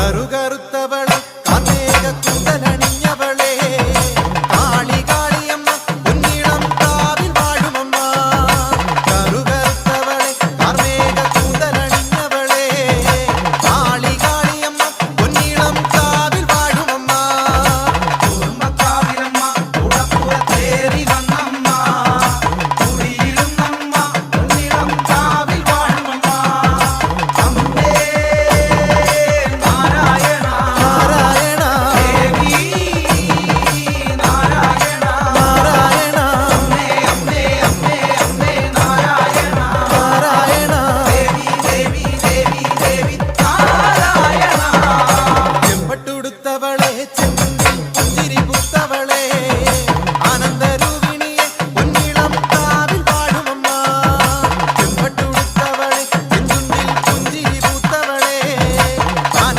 കറുകറുത്തവള കാർമേക കുന്തനണിഞ്ഞവളെ. കാളി കാളിയമ്മ കുഞ്ഞിളം കാവിൽ വാഴുമമ്മ. കറുകറുത്തവളെ കാർമേക കുന്തനണിഞ്ഞവളെ. കാളി കാളിയമ്മ കുഞ്ഞിളം കാവിൽ വാഴുമമ്മ. കുടുംബക്കാവിലമ്മ കുടപ്പുറത്തേറി വന്ന. చిరి పుస్తవ